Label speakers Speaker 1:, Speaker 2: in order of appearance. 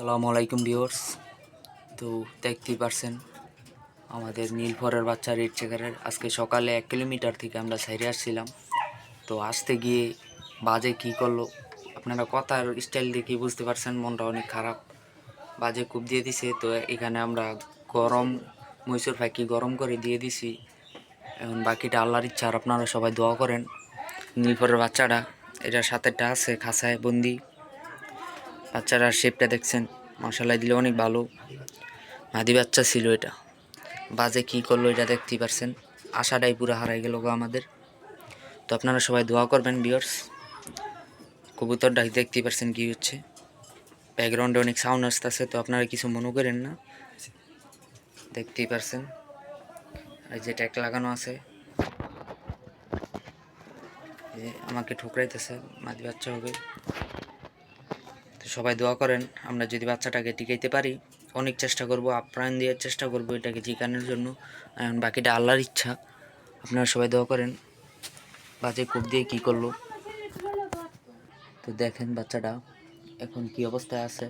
Speaker 1: সালামু আলাইকুম ভিউয়ার্স। তো দেখতেই পারছেন, আমাদের নীলফরের বাচ্চা রেড চেকারের আজকে সকালে এক কিলোমিটার থেকে আমরা সাইরে আসছিলাম। তো আসতে গিয়ে বাজে কি করল, আপনারা কথার স্টাইল দেখে বুঝতে পারছেন, মনটা অনেক খারাপ। বাজে কূপ দিয়ে দিছে, তো এখানে আমরা গরম মৈসুর ফাঁকি গরম করে দিয়ে দিছি। এখন বাকিটা আল্লাহর ইচ্ছা, আর আপনারা সবাই দোয়া করেন। নীলফরের বাচ্চাটা, এটার সাথেটা আছে খাসায় বন্দি। বাচ্চাটার শেপটা দেখছেন মশালাই দিলে অনেক ভালো। মাদি বাচ্চা ছিল এটা। বাজে কি করল এটা দেখতেই পারছেন। আশাটাই পুরো হারাই গেল গো আমাদের। তো আপনারা সবাই দোয়া করবেন বিয়ার্স কবুতরটা দেখতেই পারছেন কি হচ্ছে। ব্যাকগ্রাউন্ডে অনেক সাউন্ড আসতেছে, তো আপনারা কিছু মনে করেন না। দেখতেই পারছেন। আর যে ট্যাগ লাগানো আছে। আমাকে ঠুকরাইতেছে, মাদি বাচ্চা হবে। সবাই দোয়া করেন, আমরা যদি বাচ্চাটাকে টিকাইতে পারি, অনেক চেষ্টা করব, আপ্রাণ দেওয়ার চেষ্টা করব এটাকে টিকানোর জন্য। এখন বাকিটা আল্লাহর ইচ্ছা। আপনারা সবাই দোয়া করেন, বাজে কূপ দিয়ে কী করল। তো দেখেন বাচ্চাটা এখন কি অবস্থায় আছে।